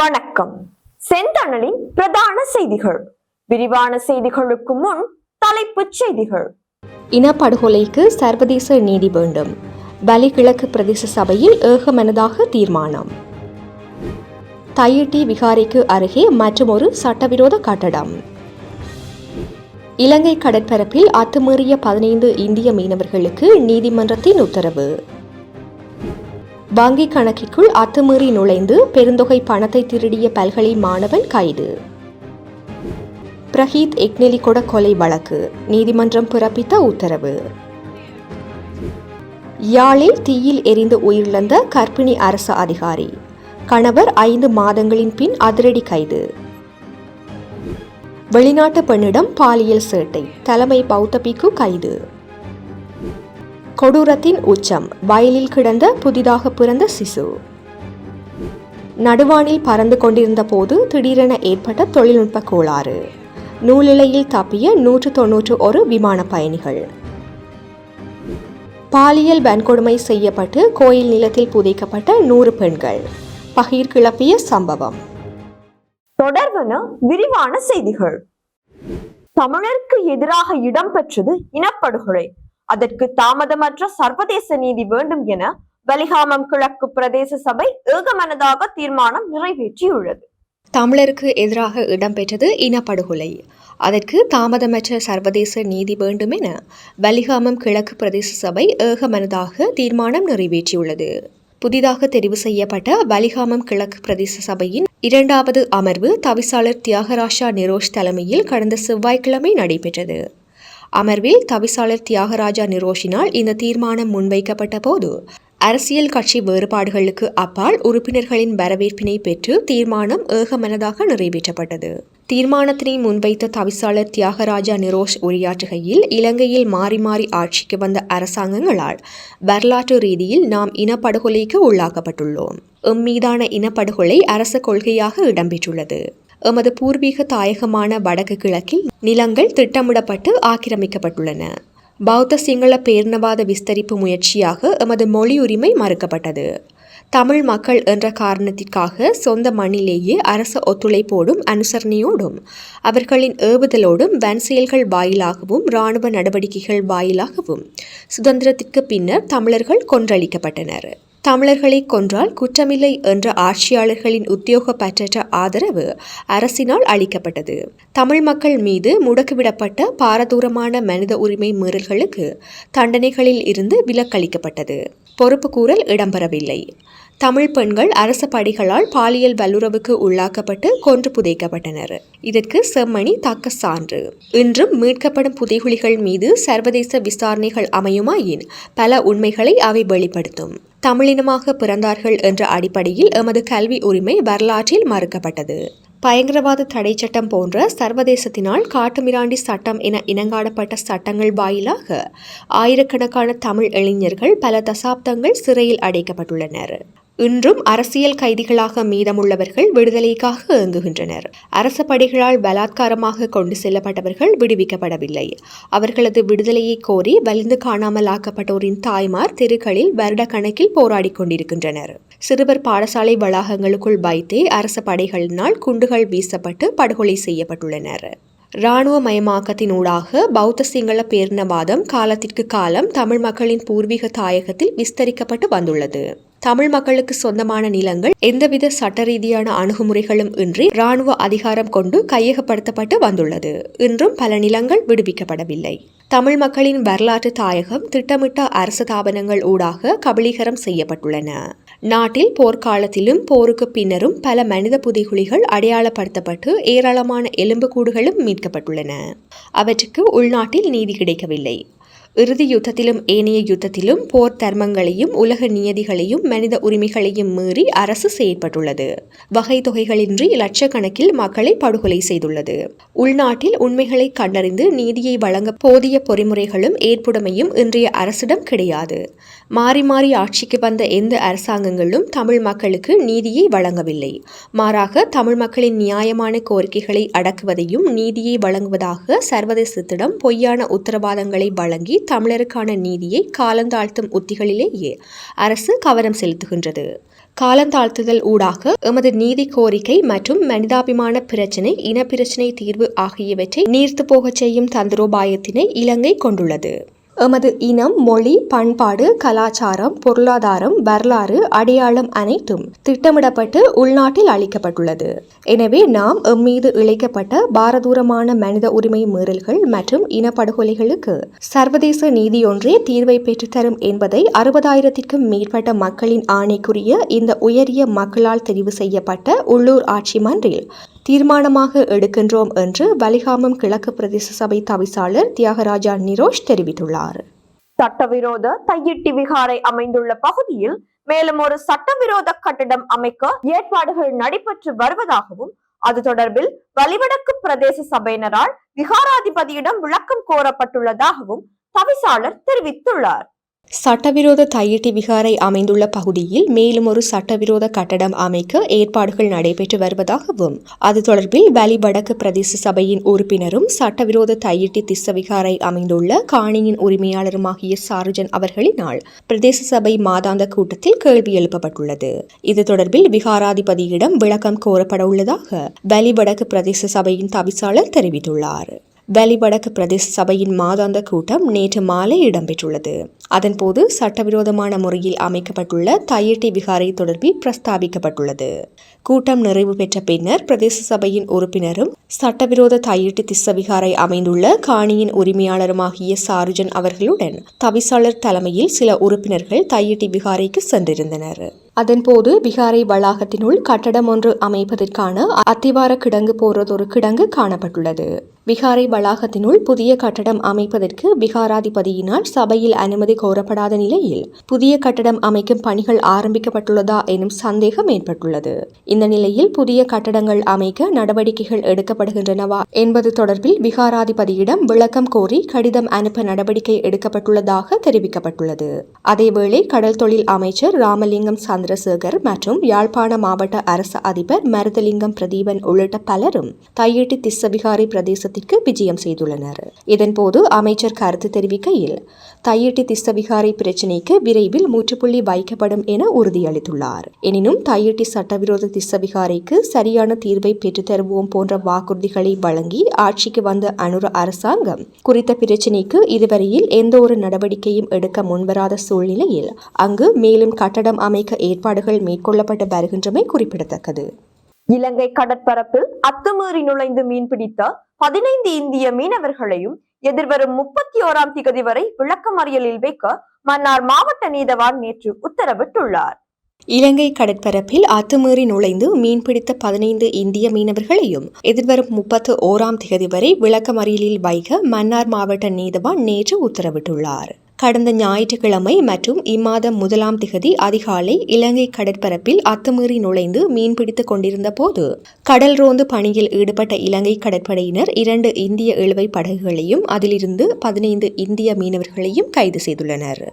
வணக்கம். செந்தணலின் பிரதான செய்திகள். விரிவான செய்திகளுக்கு முன் தலைப்புச் செய்திகள். இனப்படுகொலைக்கு சர்வதேச நீதி வேண்டும். பலி கிழக்கு பிரதேச சபையில் ஏகமனதாக தீர்மானம். தையிட்டி விகாரிக்கு அருகே மற்றுமொரு சட்டவிரோத கட்டடம். இலங்கை கடற்பரப்பில் அத்துமீறிய பதினைந்து இந்திய மீனவர்களுக்கு நீதிமன்றத்தின் உத்தரவு. வங்கிக் கணக்கிற்குள் அத்துமீறி நுழைந்து பெருந்தொகை பணத்தை திருடிய பல்கலை மாணவன் கைது. பிரஹீத் எக்னெலிகொட கொலை வழக்கு. நீதிமன்றம் பிறப்பித்த உத்தரவு. யாழில் தீயில் எரிந்து உயிரிழந்த கர்ப்பிணி அரசு அதிகாரி. கணவர் ஐந்து மாதங்களின் பின் அதிரடி கைது. வெளிநாட்டு பெண்ணிடம் பாலியல் சேட்டை. தலைமை பௌத்த பிக்கு கைது. கொடூரத்தின் உச்சம். வயலில் கிடந்த புதிதாக பிறந்த சிசு. நடுவானில் பறந்து கொண்டிருந்த போது திடீரென ஏற்பட்ட தொழில்நுட்ப கோளாறு. நூலிழையில் தப்பிய நூற்று தொன்னூற்று ஒரு விமான பயணிகள். பாலியல் வன்கொடுமை செய்யப்பட்டு கோயில் நிலத்தில் புதைக்கப்பட்ட நூறு பெண்கள். பகீர் கிளப்பிய சம்பவம். தொடர்வன விரிவான செய்திகள். தமிழருக்கு எதிராக இடம்பெற்றது இனப்படுகொலை. அதற்கு தாமதமற்ற சர்வதேச நீதி வேண்டும் என வலிகாமம் கிழக்கு பிரதேச சபை ஏகமனதாக தீர்மானம் நிறைவேற்றியுள்ளது. தமிழருக்கு எதிராக இடம்பெற்றது இனப்படுகொலை. அதற்கு தாமதமற்ற சர்வதேச நீதி வேண்டும் என வலிகாமம் கிழக்கு பிரதேச சபை ஏகமனதாக தீர்மானம் நிறைவேற்றியுள்ளது. புதிதாக தெரிவு செய்யப்பட்ட வலிகாமம் கிழக்கு பிரதேச சபையின் இரண்டாவது அமர்வு தவிசாளர் தியாகராஷா நிரோஷ் தலைமையில் கடந்த செவ்வாய்க்கிழமை நடைபெற்றது. அமர்வில் தவிசாளர் தியாகராஜா நிரோஷினால் இந்த தீர்மானம் முன்வைக்கப்பட்ட போது அரசியல் கட்சி வேறுபாடுகளுக்கு அப்பால் உறுப்பினர்களின் வரவேற்பினை பெற்று தீர்மானம் ஏகமனதாக நிறைவேற்றப்பட்டது. தீர்மானத்தினை முன்வைத்த தவிசாளர் தியாகராஜா நிரோஷ் உரையாற்றுகையில் இலங்கையில் மாறி மாறி ஆட்சிக்கு வந்த அரசாங்கங்களால் வரலாற்று ரீதியில் நாம் இனப்படுகொலைக்கு உள்ளாக்கப்பட்டுள்ளோம். எம் மீதான இனப்படுகொலை அரச கொள்கையாக இடம்பெற்றுள்ளது எமது பூர்வீக தாயகமான வடக்கு கிழக்கில் நிலங்கள் திட்டமிடப்பட்டு ஆக்கிரமிக்கப்பட்டுள்ளன. பௌத்த சிங்கள பேரினவாத விஸ்தரிப்பு முயற்சியாக எமது மொழி உரிமை மறுக்கப்பட்டது. தமிழ் மக்கள் என்ற காரணத்திற்காக சொந்த மண்ணிலேயே அரச ஒத்துழைப்போடும் அனுசரணையோடும் அவர்களின் ஏவுதலோடும் வன் செயல்கள் வாயிலாகவும் இராணுவ நடவடிக்கைகள் வாயிலாகவும் சுதந்திரத்திற்கு பின்னர் தமிழர்கள் கொன்றளிக்கப்பட்டனர். தமிழர்களை கொன்றால் குற்றமில்லை என்ற ஆட்சியாளர்களின் உத்தியோக பற்றற்ற ஆதரவு அரசினால் அளிக்கப்பட்டது. தமிழ் மக்கள் மீது முடக்கிவிடப்பட்ட பாரதூரமான மனித உரிமை மீறல்களுக்கு தண்டனைகளில் இருந்து விலக்களிக்கப்பட்டது. பொறுப்பு கூறல் இடம்பெறவில்லை. தமிழ் பெண்கள் அரச படைகளால் பாலியல் வல்லுறவுக்கு உள்ளாக்கப்பட்டு கொன்று புதைக்கப்பட்டனர். இதற்கு செம்மணி தக்க சான்று. இன்றும் மீட்கப்படும் புதைகுழிகள் மீது சர்வதேச விசாரணைகள் அமையுமாயின் பல உண்மைகளை அவை வெளிப்படுத்தும். தமிழினமாக பிறந்தார்கள் என்ற அடிப்படையில் எமது கல்வி உரிமை வரலாற்றில் மறுக்கப்பட்டது. பயங்கரவாத தடை சட்டம் போன்ற சர்வதேசத்தினால் காட்டுமிராண்டி சட்டம் என இனங்காடப்பட்ட சட்டங்கள் வாயிலாக ஆயிரக்கணக்கான தமிழ் இளைஞர்கள் பல தசாப்தங்கள் சிறையில் அடைக்கப்பட்டுள்ளனர். இன்றும் அரசியல் கைதிகளாக மீதமுள்ளவர்கள் விடுதலைக்காக இயங்குகின்றனர் அரச படைகளால் பலாத்காரமாக கொண்டு செல்லப்பட்டவர்கள் விடுவிக்கப்படவில்லை. அவர்களது விடுதலையை கோரி வலிந்து காணாமல் ஆக்கப்பட்டோரின் தாய்மார் தெருக்களில் வருட கணக்கில் போராடிக் கொண்டிருக்கின்றனர். சிறுவர் பாடசாலை வளாகங்களுக்குள் வைத்தே அரச படைகளினால் குண்டுகள் வீசப்பட்டு படுகொலை செய்யப்பட்டுள்ளனர். இராணுவமயமாக்கத்தினூடாக பௌத்த சிங்கள பேரினவாதம் காலத்திற்கு காலம் தமிழ் மக்களின் பூர்வீக தாயகத்தில் விஸ்தரிக்கப்பட்டு வந்துள்ளது. தமிழ் மக்களுக்கு சொந்தமான நிலங்கள் எந்தவித சட்ட ரீதியான அணுகுமுறைகளும் இன்றி இராணுவ அதிகாரம் கொண்டு கையகப்படுத்தப்பட்டு வந்துள்ளது. இன்றும் பல நிலங்கள் விடுவிக்கப்படவில்லை. தமிழ் மக்களின் வரலாற்று தாயகம் திட்டமிட்ட அரசு தாபனங்கள் ஊடாக கபலீகரம் செய்யப்பட்டுள்ளன. நாட்டில் போர்க்காலத்திலும் போருக்கு பின்னரும் பல மனித புதைகுழிகள் அடையாளப்படுத்தப்பட்டு ஏராளமான எலும்புக்கூடுகளும் மீட்கப்பட்டுள்ளன. அவற்றுக்கு உள்நாட்டில் நீதி கிடைக்கவில்லை. இறுதி யுத்தத்திலும் ஏனைய யுத்தத்திலும் போர் தர்மங்களையும் உலக நியதிகளையும் மனித உரிமைகளையும் மீறி அரசு செயற்பட்டுள்ளது. வகை தொகைகளின்றி லட்சக்கணக்கில் மக்களை படுகொலை செய்துள்ளது. உள்நாட்டில் உண்மைகளை கண்டறிந்து நீதியை வழங்க போதிய பொறிமுறைகளும் ஏற்புடைமையும் இன்றைய அரசிடம் கிடையாது. மாறி மாறி ஆட்சிக்கு வந்த எந்த அரசாங்கங்களும் தமிழ் மக்களுக்கு நீதியை வழங்கவில்லை. மாறாக தமிழ் மக்களின் நியாயமான கோரிக்கைகளை அடக்குவதையும் நீதியை வழங்குவதாக சர்வதேசத்திடம் பொய்யான உத்தரவாதங்களை வழங்கி தமிழருக்கான நீதியை காலந்தாழ்த்தும் உத்திகளிலேயே அரசு கவனம் செலுத்துகின்றது. காலந்தாழ்த்துதல் ஊடாக எமது நீதி கோரிக்கை மற்றும் மனிதாபிமான பிரச்சினை இனப்பிரச்சினை தீர்வு ஆகியவற்றை நீர்த்து போகச் செய்யும் தந்திரோபாயத்தினை இலங்கை கொண்டுள்ளது. எமது இனம் மொழி பண்பாடு கலாச்சாரம் பொருளாதாரம் வரலாறு அடையாளம் அனைத்தும் திட்டமிடப்பட்டு உள்நாட்டில் அளிக்கப்பட்டுள்ளது. எனவே நாம் எம்மீது இழைக்கப்பட்ட பாரதூரமான மனித உரிமை மீறல்கள் மற்றும் இனப்படுகொலைகளுக்கு சர்வதேச நீதியொன்றே தீர்வை பெற்றுத்தரும் என்பதை அறுபதாயிரத்திற்கும் மேற்பட்ட மக்களின் ஆணைக்குரிய இந்த உயரிய மக்களால் தெரிவு செய்யப்பட்ட உள்ளூர் ஆட்சி மன்றில் தீர்மானமாக எடுக்கின்றோம் என்று வலிகாமம் கிழக்கு பிரதேச சபை தவிசாளர் தியாகராஜா நிரோஷ் தெரிவித்துள்ளார். சட்டவிரோத தையிட்டி விகாரை அமைந்துள்ள பகுதியில் மேலும் ஒரு சட்டவிரோத கட்டிடம் அமைக்க ஏற்பாடுகள் நடைபெற்று வருவதாகவும் அது தொடர்பில் வலிவடக்கு பிரதேச சபையினரால் விகாராதிபதியிடம் விளக்கம் கோரப்பட்டுள்ளதாகவும் தவிசாளர் தெரிவித்துள்ளார். சட்டவிரோத தையிட்டி விகாரை அமைந்துள்ள பகுதியில் மேலும் ஒரு சட்டவிரோத கட்டடம் அமைக்க ஏற்பாடுகள் நடைபெற்று வருவதாகவும் அது தொடர்பில் வலிவடக்கு பிரதேச சபையின் உறுப்பினரும் சட்டவிரோத தையிட்டி திஸ்ஸ விகாரை அமைந்துள்ள காணியின் உரிமையாளருமாகிய சாருஜன் அவர்களினால் பிரதேச சபை மாதாந்த கூட்டத்தில் கேள்வி எழுப்பப்பட்டுள்ளது. இது தொடர்பில் விகாராதிபதியிடம் விளக்கம் கோரப்பட உள்ளதாக வலிவடக்கு பிரதேச சபையின் தவிசாளர் தெரிவித்துள்ளார். வலி வடக்கு பிரதேச சபையின் மாதாந்த கூட்டம் நேற்று மாலை இடம்பெற்றுள்ளது. அதன்போது சட்டவிரோதமான முறையில் அமைக்கப்பட்டுள்ள தயட்டி விகாரை தொடர்பில் பிரஸ்தாபிக்கப்பட்டுள்ளது. கூட்டம் நிறைவு பெற்ற பின்னர் பிரதேச சபையின் உறுப்பினரும் சட்டவிரோத தையிட்டி திஸ்ஸ விகாரை அமைந்துள்ள காணியின் உரிமையாளருமாகிய சாருஜன் அவர்களுடன் தவிசாளர் தலைமையில் சில உறுப்பினர்கள் தையிட்டி விகாரைக்கு சென்றிருந்தனர். அதன்போது விகாரை வளாகத்தினுள் கட்டடம் ஒன்று அமைப்பதற்கான அத்திவார கிடங்கு போன்றதொரு கிடங்கு காணப்பட்டுள்ளது. விகாரை வளாகத்தினுள் புதிய கட்டடம் அமைப்பதற்கு விகாராதிபதியினால் சபையில் அனுமதி கோரப்படாத நிலையில் புதிய கட்டடம் அமைக்கும் பணிகள் ஆரம்பிக்கப்பட்டுள்ளதா எனும் சந்தேகம் ஏற்பட்டுள்ளது. இந்த நிலையில் புதிய கட்டடங்கள் அமைக்க நடவடிக்கைகள் எடுக்கப்படுகின்றனவா என்பது தொடர்பில் விகாராதிபதியிடம் விளக்கம் கோரி கடிதம் அனுப்ப நடவடிக்கை எடுக்கப்பட்டுள்ளதாக தெரிவிக்கப்பட்டுள்ளது. அதேவேளை கடல் தொழில் அமைச்சர் ராமலிங்கம் சந்திரசேகர் மற்றும் யாழ்ப்பாண மாவட்ட அரசு அதிபர் மருதலிங்கம் பிரதீபன் உள்ளிட்ட பலரும் தையிட்டி திஸ்ஸவிகாரி பிரதேசத்திற்கு விஜயம் செய்துள்ளனர். இதன்போது அமைச்சர் கருத்து தெரிவிக்கையில் தையிட்டி திஸ்ஸவிகாரி பிரச்சினைக்கு விரைவில் முற்றுப்புள்ளி வைக்கப்படும் என உறுதியளித்துள்ளார். எனினும் தையிட்டி சட்டவிரோத திஸ்ஸவிகாரிக்கு சரியான தீர்வை பெற்றுத்தருவோம் போன்ற வாக்குறுதிகளை வழங்கி ஆட்சிக்கு வந்த அனுர அரசாங்கம் குறித்த பிரச்சினைக்கு இதுவரையில் எந்த ஒரு நடவடிக்கையும் எடுக்க முன்வராத சூழ்நிலையில் அங்கு மேலும் கட்டடம் அமைக்க ஏற்பாடுகள் மேற்கொள்ளப்பட்டு வருகின்றமை குறிப்பிடத்தக்கது. இலங்கை கடற்பரப்பில் அத்துமீறி நுழைந்து மீன்பிடித்த பதினைந்து இந்திய மீனவர்களையும் எதிர்வரும் முப்பத்தி ஓராம் திகதி வரை விளக்கமறியலில் வைக்க மன்னார் மாவட்ட நீதவான் நேற்று உத்தரவிட்டுள்ளார். இலங்கை கடற்பரப்பில் அத்துமீறி நுழைந்து மீன்பிடித்த பதினைந்து இந்திய மீனவர்களையும் எதிர்வரும் முப்பத்து ஓராம் தேதி வரை விளக்கமறியலில் வைக்க மன்னார் மாவட்ட நீதவான் நேற்று உத்தரவிட்டுள்ளார். கடந்த ஞாயிற்றுக்கிழமை மற்றும் இம்மாதம் முதலாம் திகதி அதிகாலை இலங்கை கடற்பரப்பில் அத்துமீறி நுழைந்து மீன்பிடித்துக் கொண்டிருந்த போது கடல் ரோந்து பணியில் ஈடுபட்ட இலங்கை கடற்படையினர் இரண்டு இந்திய இழுவை படகுகளையும் அதிலிருந்து பதினைந்து இந்திய மீனவர்களையும் கைது செய்துள்ளனர்.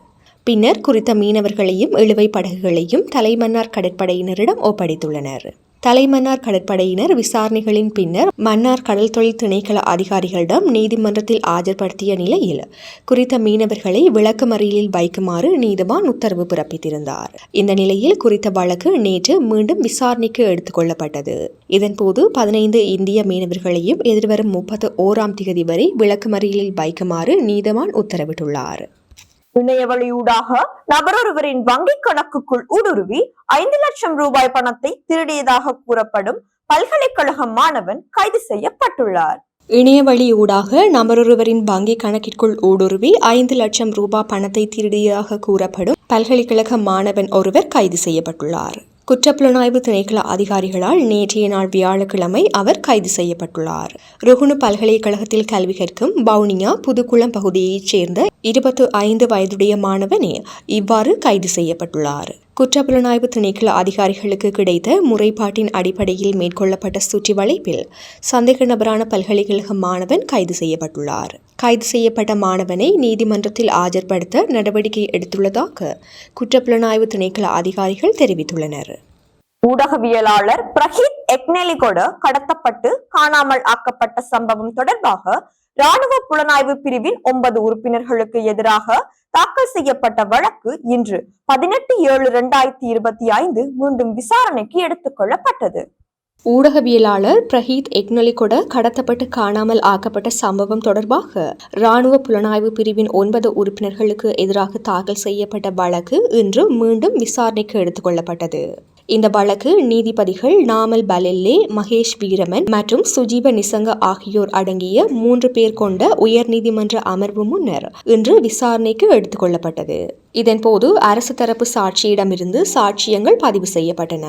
பின்னர் குறித்த மீனவர்களையும் இழுவை படகுகளையும் தலைமன்னார் கடற்படையினரிடம் ஒப்படைத்துள்ளனர். தலைமன்னார் கடற்படையினர் விசாரணைகளின் பின்னர் மன்னார் கடல் தொழில் திணைக்கள அதிகாரிகளிடம் நீதிமன்றத்தில் ஆஜர்படுத்திய நிலையில் குறித்த மீனவர்களை விளக்கமறியலில் வைக்குமாறு நீதிவான் உத்தரவு பிறப்பித்திருந்தார். இந்த நிலையில் குறித்த வழக்கு நேற்று மீண்டும் விசாரணைக்கு எடுத்துக்கொள்ளப்பட்டது. இதன்போது பதினைந்து இந்திய மீனவர்களையும் எதிர்வரும் முப்பத்து ஓராம் திகதி வரை விளக்கமறியலில் வைக்குமாறு நீதிவான் உத்தரவிட்டுள்ளார். இணையவழியூடாக நபரொருவரின் வங்கிக் கணக்குக்குள் ஊடுருவி ஐந்து லட்சம் ரூபாய் பணத்தை திருடியதாக கூறப்படும் பல்கலைக்கழக மாணவன் கைது செய்யப்பட்டுள்ளார். இணைய வழி ஊடாக நபரொருவரின் வங்கி கணக்கிற்குள் ஊடுருவி ஐந்து லட்சம் ரூபாய் பணத்தை திருடியதாக கூறப்படும் பல்கலைக்கழக மாணவன் ஒருவர் கைது செய்யப்பட்டுள்ளார். குற்றப்புலனாய்வு திணைக்கள அதிகாரிகளால் நேற்றைய நாள் வியாழக்கிழமை அவர் கைது செய்யப்பட்டுள்ளார். ருகுணு பல்கலைக்கழகத்தில் கல்வி கற்கும் பவுனியா புதுக்குளம் பகுதியைச் சேர்ந்த இருபத்து ஐந்து வயதுடைய மாணவனே இவ்வாறு கைது செய்யப்பட்டுள்ளார். குற்றப்புலனாய்வு திணைக்கள அதிகாரிகளுக்கு கிடைத்த முறைப்பாட்டின் அடிப்படையில் மேற்கொள்ளப்பட்ட சுற்றி வளைப்பில் சந்தேக நபரான பல்கலைக்கழக மாணவன் கைது செய்யப்பட்டுள்ளார். கைது செய்யப்பட்ட மாணவனை நீதிமன்றத்தில் ஆஜர்படுத்த நடவடிக்கை எடுத்துள்ளதாக குற்றப்புலனாய்வு திணைக்கள அதிகாரிகள் தெரிவித்துள்ளனர். ஊடகவியலாளர் பிரஹித் எக்னெலிகோடு கடத்தப்பட்டு காணாமல் ஆக்கப்பட்ட சம்பவம் தொடர்பாக ராணுவ புலனாய்வு பிரிவின் ஒன்பது உறுப்பினர்களுக்கு எதிராக தாக்கல் செய்யப்பட்ட வழக்கு இன்று பதினெட்டு ஏழு இரண்டாயிரத்தி இருபத்தி ஐந்து மீண்டும் விசாரணைக்கு எடுத்துக் கொள்ளப்பட்டது. ஊடகவியலாளர் பிரஹீத் எக்னலிகொட கடத்தப்பட்டு காணாமல் ஆக்கப்பட்ட சம்பவம் தொடர்பாக ராணுவ புலனாய்வு பிரிவின் ஒன்பது உறுப்பினர்களுக்கு எதிராக தாக்கல் செய்யப்பட்ட வழக்கு இன்று மீண்டும் விசாரணைக்கு எடுத்துக் கொள்ளப்பட்டது. இந்த வழக்கு நீதிபதிகள் நாமல் பலெல்லே மகேஷ் வீரமன் மற்றும் சுஜீவ நிசங்க ஆகியோர் அடங்கிய மூன்று பேர் கொண்ட உயர்நீதிமன்ற அமர்வு முன்னர் இன்று விசாரணைக்கு எடுத்துக் கொள்ளப்பட்டது. இதன்போது அரசு தரப்பு சாட்சியிடமிருந்து சாட்சியங்கள் பதிவு செய்யப்பட்டன.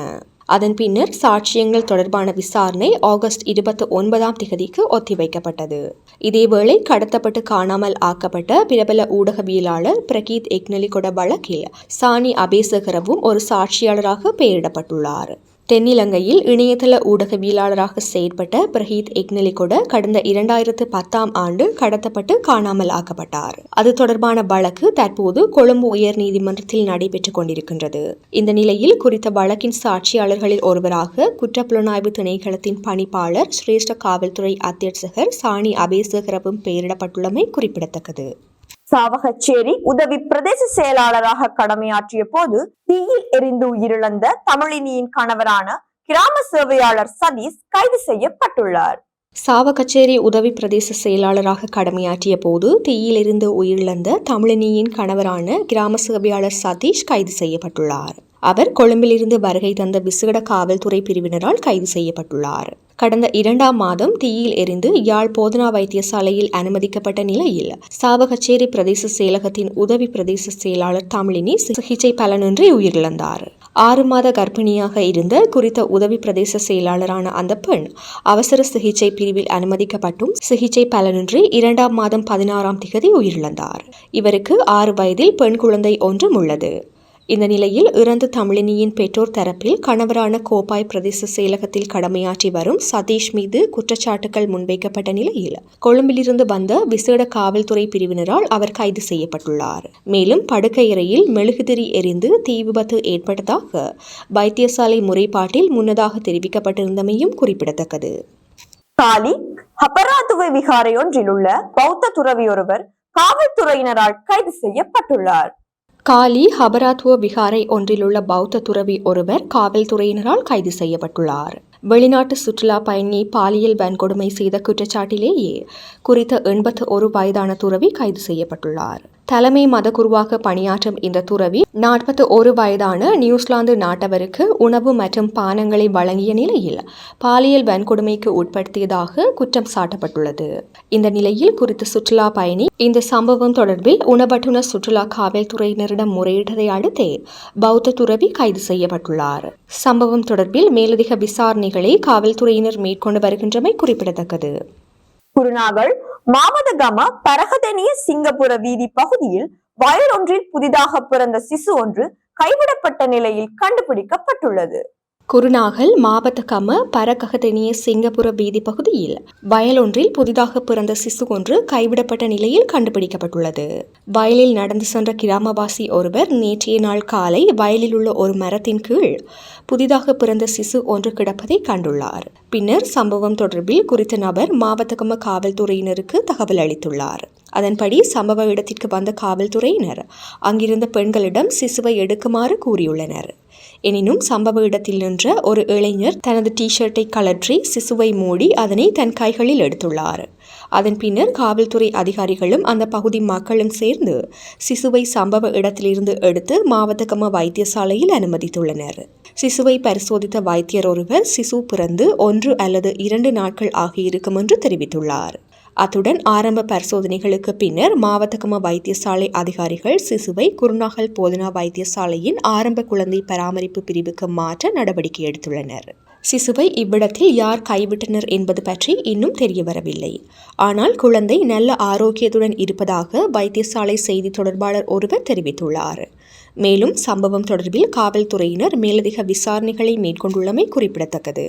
அதன் பின்னர் சாட்சியங்கள் தொடர்பான விசாரணை ஆகஸ்ட் இருபத்தி ஒன்பதாம் திகதிக்கு ஒத்திவைக்கப்பட்டது. இதேவேளை கடத்தப்பட்டு காணாமல் ஆக்கப்பட்ட பிரபல ஊடகவியலாளர் பிரகீத் எக்னலிகொட வழக்கில் சாணி அபேசகரவும் ஒரு சாட்சியாளராக பெயரிடப்பட்டுள்ளார். தென்னிலங்கையில் இணையதள ஊடகவியலாளராக செயற்பட்ட பிரஹீத் எக்னலிகொட கடந்த இரண்டாயிரத்து பத்தாம் ஆண்டு கடத்தப்பட்டு காணாமல் ஆக்கப்பட்டார். அது தொடர்பான வழக்கு தற்போது கொழும்பு உயர் நீதிமன்றத்தில் நடைபெற்றுக் கொண்டிருக்கின்றது. இந்த நிலையில் குறித்த வழக்கின் சாட்சியாளர்களில் ஒருவராக குற்றப்புலனாய்வு திணைக்களத்தின் பணிப்பாளர் சிரேஷ்ட காவல்துறை அத்தியட்சகர் சாணி அபேசகரவும் பெயரிடப்பட்டுள்ளமை குறிப்பிடத்தக்கது. சாவகச்சேரி உதவி பிரதேச செயலாளராக கடமையாற்றிய போது தீயில் எரிந்து உயிரிழந்த தமிழினியின் கணவரான கிராம சேவையாளர் சதீஷ் கைது செய்யப்பட்டுள்ளார். சாவகச்சேரி உதவி பிரதேச செயலாளராக கடமையாற்றிய போது தீயிலிருந்து உயிரிழந்த தமிழினியின் கணவரான கிராம சேவையாளர் சதீஷ் கைது செய்யப்பட்டுள்ளார். அவர் கொழும்பிலிருந்து வருகை தந்த விசேட காவல்துறை பிரிவினரால் கைது செய்யப்பட்டுள்ளார். கடந்த இரண்டாம் மாதம் தீயில் எரிந்து யாழ் போதனா வைத்தியசாலையில் அனுமதிக்கப்பட்ட நிலையில் சாவகச்சேரி பிரதேச செயலகத்தின் உதவி பிரதேச செயலாளர் தமிழினி சிகிச்சை பலனின்றி உயிரிழந்தார். ஆறு மாத கர்ப்பிணியாக இருந்த குறித்த உதவி பிரதேச செயலாளரான அந்த பெண் அவசர சிகிச்சை பிரிவில் அனுமதிக்கப்பட்டும் சிகிச்சை பலனின்றி இரண்டாம் மாதம் பதினாறாம் திகதி உயிரிழந்தார். இவருக்கு ஆறு வயதில் பெண் குழந்தை ஒன்றும் உள்ளது. இந்த நிலையில் இறந்த தமிழினியின் பெற்றோர் தரப்பில் கணவரான கோப்பாய் பிரதேச செயலகத்தில் கடமையாற்றி வரும் சதீஷ் மீது குற்றச்சாட்டுகள் முன்வைக்கப்பட்ட நிலையில் கொழும்பிலிருந்து வந்த விசேட காவல்துறை பிரிவினரால் அவர் கைது செய்யப்பட்டுள்ளார். மேலும் படுக்கையறையில் மெழுகுதிரி எரிந்து தீ விபத்து ஏற்பட்டதாக வைத்தியசாலை முறைப்பாட்டில் முன்னதாக தெரிவிக்கப்பட்டிருந்தமையும் குறிப்பிடத்தக்கது. காலி ஹபராதுவை விகாரையொன்றில் உள்ள பௌத்த துறவியொருவர் காவல்துறையினரால் கைது செய்யப்பட்டுள்ளார். காலி ஹபராத்துவ விகாரை ஒன்றிலுள்ள பௌத்த துறவி ஒருவர் காவல்துறையினரால் கைது செய்யப்பட்டுள்ளார். வெளிநாட்டு சுற்றுலா பயணி பாலியல் வன்கொடுமை செய்த குற்றச்சாட்டிலேயே குறித்த எண்பத்து ஒரு வயதான துறவி கைது செய்யப்பட்டுள்ளார். தலைமை மதகுருவாக பணியாற்றும் இந்த துறவி நாற்பத்தி ஒரு வயதான நியூசிலாந்து நாட்டவருக்கு உணவு மற்றும் பானங்களை வழங்கிய நிலையில் பாலியல் வன்கொடுமைக்கு உட்படுத்தியதாக குற்றம் சாட்டப்பட்டுள்ளது. இந்த நிலையில் குறித்த சுற்றுலா பயணி இந்த சம்பவம் தொடர்பில் உணவட்டுநர் சுற்றுலா காவல்துறையினரிடம் முறையிட்டதை அடுத்தே பௌத்த துறவி கைது செய்யப்பட்டுள்ளார். சம்பவம் தொடர்பில் மேலதிக விசாரணைகளை காவல்துறையினர் மேற்கொண்டு வருகின்றமை குறிப்பிடத்தக்கது. குருநாகல் மாமதகம பரகதனிய சிங்கப்புர வீதி பகுதியில் வயல் ஒன்றில் புதிதாக பிறந்த சிசு ஒன்று கைவிடப்பட்ட நிலையில் கண்டுபிடிக்கப்பட்டுள்ளது. குருநாகல் மாவட்டகம பரககதனிய சிங்கப்புர வீதி பகுதியில் வயலொன்றில் புதிதாக பிறந்த சிசு ஒன்று கைவிடப்பட்ட நிலையில் கண்டுபிடிக்கப்பட்டுள்ளது. வயலில் நடந்து சென்ற கிராமவாசி ஒருவர் நேற்றைய நாள் காலை வயலில் உள்ள ஒரு மரத்தின் கீழ் புதிதாக பிறந்த சிசு ஒன்று கிடப்பதை கண்டுள்ளார். பின்னர் சம்பவம் தொடர்பில் குறித்த நபர் மாவத்தகம காவல்துறையினருக்கு தகவல் அளித்துள்ளார். அதன்படி சம்பவ இடத்திற்கு வந்த காவல்துறையினர் அங்கிருந்த பெண்களிடம் சிசுவை எடுக்குமாறு கூறியுள்ளனர். எனினும் சம்பவ இடத்தில் நின்ற ஒரு இளைஞர் தனது டி ஷர்ட்டை கழற்றி சிசுவை மூடி அதனை தன் கைகளில் எடுத்துள்ளார். அதன் பின்னர் காவல்துறை அதிகாரிகளும் அந்த பகுதி மக்களும் சேர்ந்து சிசுவை சம்பவ இடத்திலிருந்து எடுத்து மாவத்தகம வைத்தியசாலையில் அனுமதித்துள்ளனர். சிசுவை பரிசோதித்த வைத்தியர் ஒருவர் சிசு பிறந்து ஒன்று அல்லது இரண்டு நாட்கள் ஆகியிருக்கும் என்று தெரிவித்துள்ளார். அத்துடன் ஆரம்ப பரிசோதனைகளுக்கு பின்னர் மாவட்டகம வைத்தியசாலை அதிகாரிகள் சிசுவை குருநாகல் போதனா வைத்தியசாலையின் ஆரம்ப குழந்தை பராமரிப்பு பிரிவுக்கு மாற்ற நடவடிக்கை எடுத்துள்ளனர். சிசுவை இவ்விடத்தில் யார் கைவிட்டனர் என்பது பற்றி இன்னும் தெரியவரவில்லை. ஆனால் குழந்தை நல்ல ஆரோக்கியத்துடன் இருப்பதாக வைத்தியசாலை செய்தி தொடர்பாளர் ஒருவர் தெரிவித்துள்ளார். மேலும் சம்பவம் தொடர்பில் காவல்துறையினர் மேலதிக விசாரணைகளை மேற்கொண்டுள்ளமை குறிப்பிடத்தக்கது.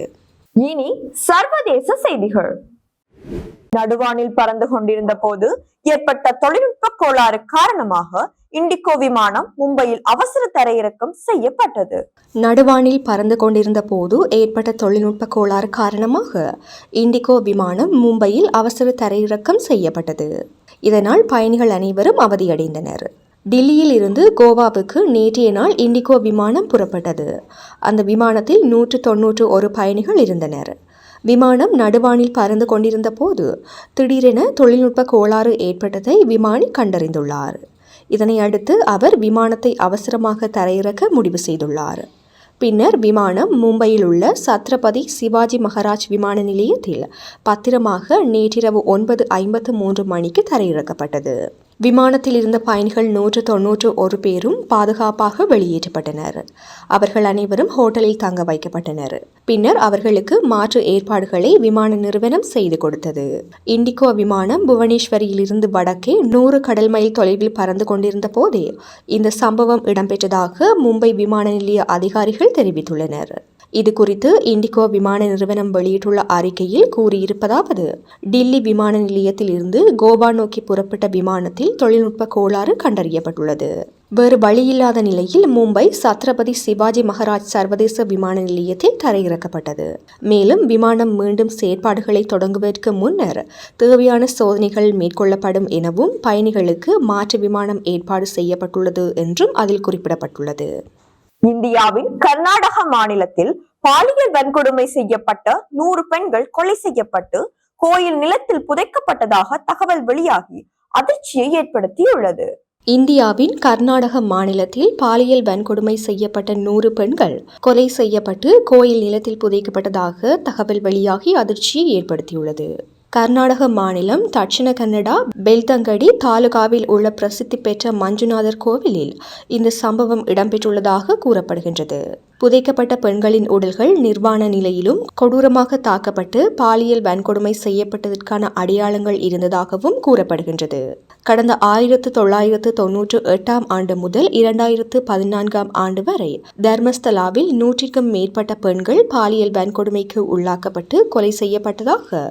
இனி சர்வதேச செய்திகள். நடுவானில் பறந்து கொண்டிருந்த போது ஏற்பட்ட தொழில்நுட்ப கோளாறு காரணமாக இண்டிகோ விமானம் மும்பையில் அவசர தரையிறக்கம் செய்யப்பட்டது. நடுவானில் பறந்து கொண்டிருந்த போது ஏற்பட்ட தொழில்நுட்ப கோளாறு காரணமாக இண்டிகோ விமானம் மும்பையில் அவசர தரையிறக்கம் செய்யப்பட்டது. இதனால் பயணிகள் அனைவரும் அவதியடைந்தனர். டில்லியில் இருந்து கோவாவுக்கு நேற்றைய நாள் இண்டிகோ விமானம் புறப்பட்டது. அந்த விமானத்தில் நூற்று தொன்னூற்று ஒரு பயணிகள் இருந்தனர். விமானம் நடுவானில் பறந்து கொண்டிருந்த போது திடீரென தொழில்நுட்ப கோளாறு ஏற்பட்டதை விமானி கண்டறிந்துள்ளார். இதனை அடுத்து அவர் விமானத்தை அவசரமாக தரையிறக்க முடிவு செய்துள்ளார். பின்னர் விமானம் மும்பையில் உள்ள சத்ரபதி சிவாஜி மகாராஜ் விமான நிலையத்தில் பத்திரமாக நேற்றிரவு ஒன்பது ஐம்பத்து மூன்று மணிக்கு தரையிறக்கப்பட்டது. விமானத்தில் இருந்த பயணிகள் நூற்று தொன்னூற்று ஒரு பேரும் பாதுகாப்பாக வெளியேற்றப்பட்டனர். அவர்கள் அனைவரும் ஹோட்டலில் தங்க வைக்கப்பட்டனர். பின்னர் அவர்களுக்கு மாற்று ஏற்பாடுகளை விமான நிறுவனம் செய்து கொடுத்தது. இண்டிகோ விமானம் புவனேஸ்வரியிலிருந்து வடக்கே நூறு கடல் மைல் தொலைவில் பறந்து கொண்டிருந்த போதே இந்த சம்பவம் இடம்பெற்றதாக மும்பை விமான நிலைய அதிகாரிகள் தெரிவித்துள்ளனர். இது குறித்து இண்டிகோ விமான நிறுவனம் வெளியிட்டுள்ள அறிக்கையில் கூறியிருப்பதாவது டில்லி விமான நிலையத்தில் இருந்து கோவா நோக்கி புறப்பட்ட விமானத்தில் தொழில்நுட்ப கோளாறு கண்டறியப்பட்டுள்ளது. வேறு வழியில்லாத நிலையில் மும்பை சத்ரபதி சிவாஜி மகாராஜ் சர்வதேச விமான நிலையத்தில் தரையிறக்கப்பட்டது. மேலும் விமானம் மீண்டும் செயற்பாடுகளை தொடங்குவதற்கு முன்னர் தேவையான சோதனைகள் மேற்கொள்ளப்படும் எனவும் பயணிகளுக்கு மாற்று விமானம் ஏற்பாடு செய்யப்பட்டுள்ளது என்றும் அதில் குறிப்பிடப்பட்டுள்ளது. இந்தியாவின் கர்நாடக மாநிலத்தில் பாலியல் வன்கொடுமை செய்யப்பட்ட நூறு பெண்கள் கொலை செய்யப்பட்டு கோயில் நிலத்தில் புதைக்கப்பட்டதாக தகவல் வெளியாகி அதிர்ச்சியை ஏற்படுத்தியுள்ளது. இந்தியாவின் கர்நாடக மாநிலத்தில் பாலியல் வன்கொடுமை செய்யப்பட்ட நூறு பெண்கள் கொலை செய்யப்பட்டு கோயில் நிலத்தில் புதைக்கப்பட்டதாக தகவல் வெளியாகி அதிர்ச்சியை ஏற்படுத்தியுள்ளது. கர்நாடக மாநிலம் தட்சிண கன்னடா பெல்தங்கடி தாலுகாவில் உள்ள பிரசித்தி பெற்ற மஞ்சுநாதர் கோவிலில் இந்த சம்பவம் இடம்பெற்றுள்ளதாக கூறப்படுகின்றது. புதைக்கப்பட்ட பெண்களின் உடல்கள் நிர்வாண நிலையிலும் கொடூரமாக தாக்கப்பட்டு பாலியல் வன்கொடுமை செய்யப்பட்டதற்கான அடையாளங்கள் இருந்ததாகவும் கூறப்படுகின்றது. கடந்த ஆயிரத்து தொள்ளாயிரத்து தொன்னூற்று எட்டாம் ஆண்டு முதல் இரண்டாயிரத்து பதினான்காம் ஆண்டு வரை தர்மஸ்தலாவில் நூற்றிற்கும் மேற்பட்ட பெண்கள் பாலியல் வன்கொடுமைக்கு உள்ளாக்கப்பட்டு கொலை செய்யப்பட்டதாக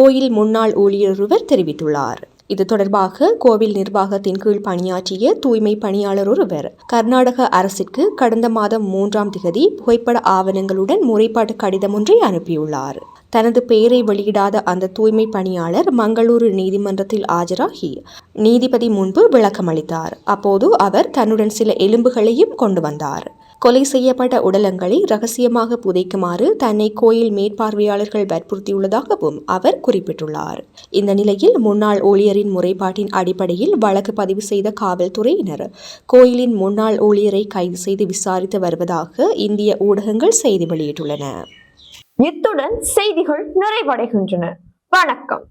கோயில் முன்னாள் ஊழியர் ஒருவர் தெரிவித்துள்ளார். இது தொடர்பாக கோவில் நிர்வாகத்தின் கீழ் பணியாற்றிய தூய்மை பணியாளர் ஒருவர். கர்நாடக அரசிற்கு கடந்த மாதம் மூன்றாம் திகதி புகைப்பட ஆவணங்களுடன் முறைப்பாட்டு கடிதம் ஒன்றை அனுப்பியுள்ளார். தனது பெயரை வெளியிடாத அந்த தூய்மை பணியாளர் மங்களூரு நீதிமன்றத்தில் ஆஜராகி நீதிபதி முன்பு விளக்கமளித்தார். அப்போது அவர் தன்னுடன் சில எலும்புகளையும் கொண்டு வந்தார். கொலை செய்யப்பட்ட உடலங்களை ரகசியமாக புதைக்குமாறு தன்னை கோயில் மேற்பார்வையாளர்கள் வற்புறுத்தியுள்ளதாகவும் அவர் குறிப்பிட்டுள்ளார். இந்த நிலையில் முன்னாள் ஊழியரின் முறைப்பாட்டின் அடிப்படையில் வழக்கு பதிவு செய்த காவல்துறையினர் கோயிலின் முன்னாள் ஊழியரை கைது செய்து விசாரித்து வருவதாக இந்திய ஊடகங்கள் செய்தி வெளியிட்டுள்ளன. இத்துடன் செய்திகள் நிறைவடைகின்றன. வணக்கம்.